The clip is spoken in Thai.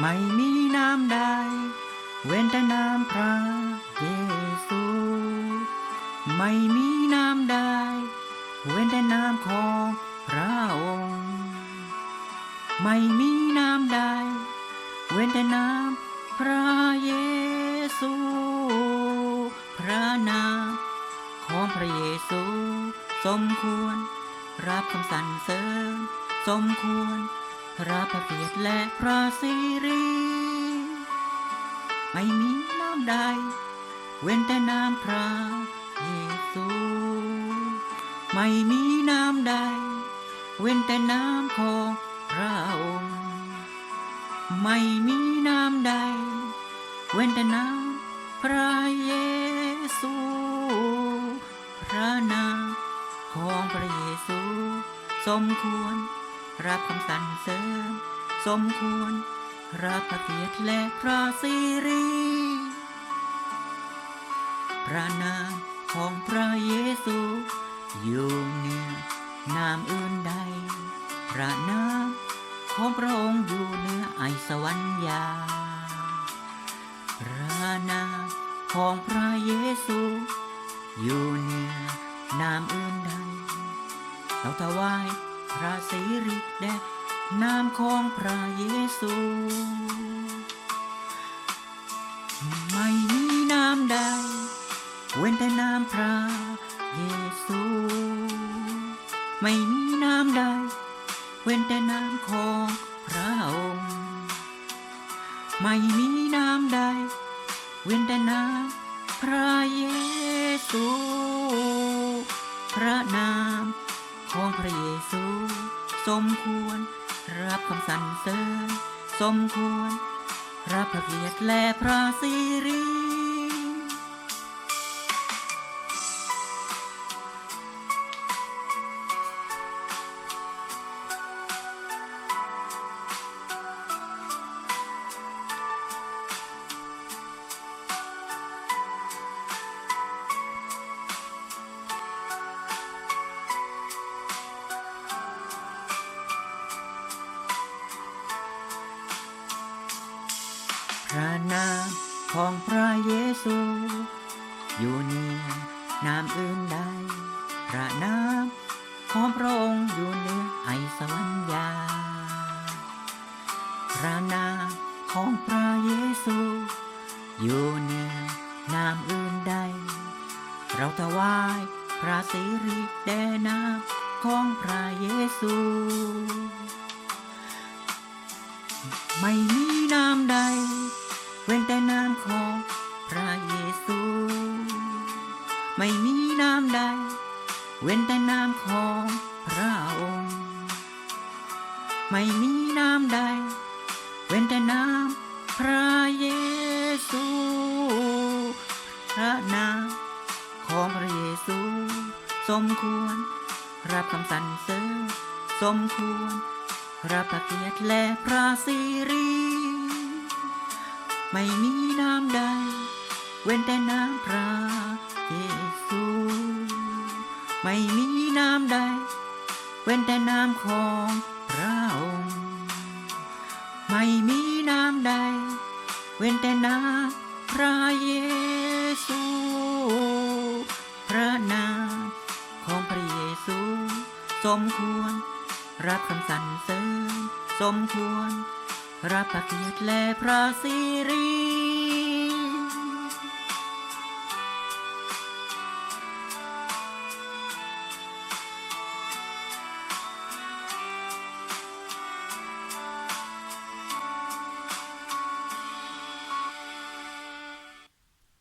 ไม่มีน้ำใด เว้นแต่น้ำพระเยซู ไม่มีน้ำใด เว้นแต่น้ำของพระองค์ ไม่มีน้ำใด เว้นแต่น้ำพระเยซู พระนามของพระเยซู สมควร รับคำสรรเสริญ สมควร รับพระเกียรและพระสิริ ไม่มีน้ำใด เว้นแต่น้ำพระเยซู ไม่มีน้ำใด เว้นแต่น้ำของพระองค์ ไม่มีน้ำใด เว้นแต่น้ำพระเยซู พระนามของพระเยซู สมควร รับคำสรรเสริญสมควร รับพระเกียรติและพระสิริ พระนามของพระเยซู อยู่เหนือนามอื่นใด พระนามของพระองค์อยู่เหนือไอสวรรค์ยาพระนามของพระเยซู อยู่เหนือนามอื่นใดเราถวาย พระสิริแด่นามของพระเยซู ไม่มีนามใด เว้นแต่นามพระเยซู ไม่มีนามใด เว้นแต่นามของพระองค์ ไม่มีนามใด เว้นแต่นามพระเยซู พระนาม ของพระเยซู สมควร รับคำสรรเสริญ สมควร รับพระเกียรติและพระสิริ พระนามของพระเยซู อยู่เหนือนามอื่นใด พระนามของพระองค์อยู่เหนือไอสวรรยา พระนามของพระเยซู อยู่เหนือนามอื่นใด เราถวายพระสิริแด่นามของพระเยซู ไม่มีนามใด เว้นแต่นามของพระเยซู ไม่มีนามใด เว้นแต่นามของพระองค์ ไม่มีนามใด เว้นแต่นามพระเยซู พระนามของพระเยซู สมควร รับคำสรรเสริญสมควร รับพระเกียรติและพระสิริ ไม่มีน้ำใด เว้นแต่น้ำพระเยซูไม่มีน้ำใด เว้นแต่น้ำของพระองค์ไม่มีน้ำใด เว้นแต่น้ำพระเยซู พระนามของพระเยซู สมควร รับคำสรรเสริญสมควร รับพระเกียรติและพระสิริ